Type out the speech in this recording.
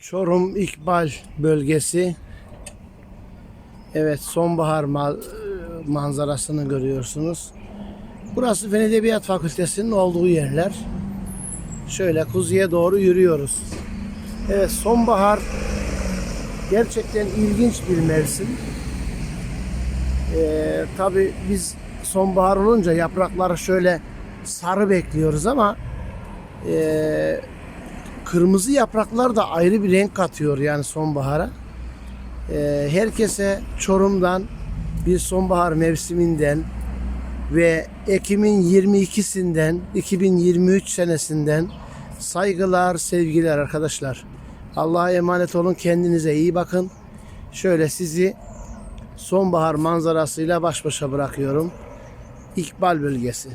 Çorum İkbal bölgesi. Evet sonbahar ma- manzarasını görüyorsunuz. Burası Fen Edebiyat Fakültesi'nin olduğu yerler. Şöyle kuzeye doğru yürüyoruz. Evet sonbahar gerçekten ilginç bir mevsim. Ee, Tabi biz sonbahar olunca yaprakları şöyle sarı bekliyoruz ama ee, kırmızı yapraklar da ayrı bir renk katıyor yani sonbahara. Ee, herkese Çorum'dan bir sonbahar mevsiminden ve Ekim'in 22'sinden 2023 senesinden saygılar, sevgiler arkadaşlar. Allah'a emanet olun. Kendinize iyi bakın. Şöyle sizi sonbahar manzarasıyla baş başa bırakıyorum. İkbal bölgesi.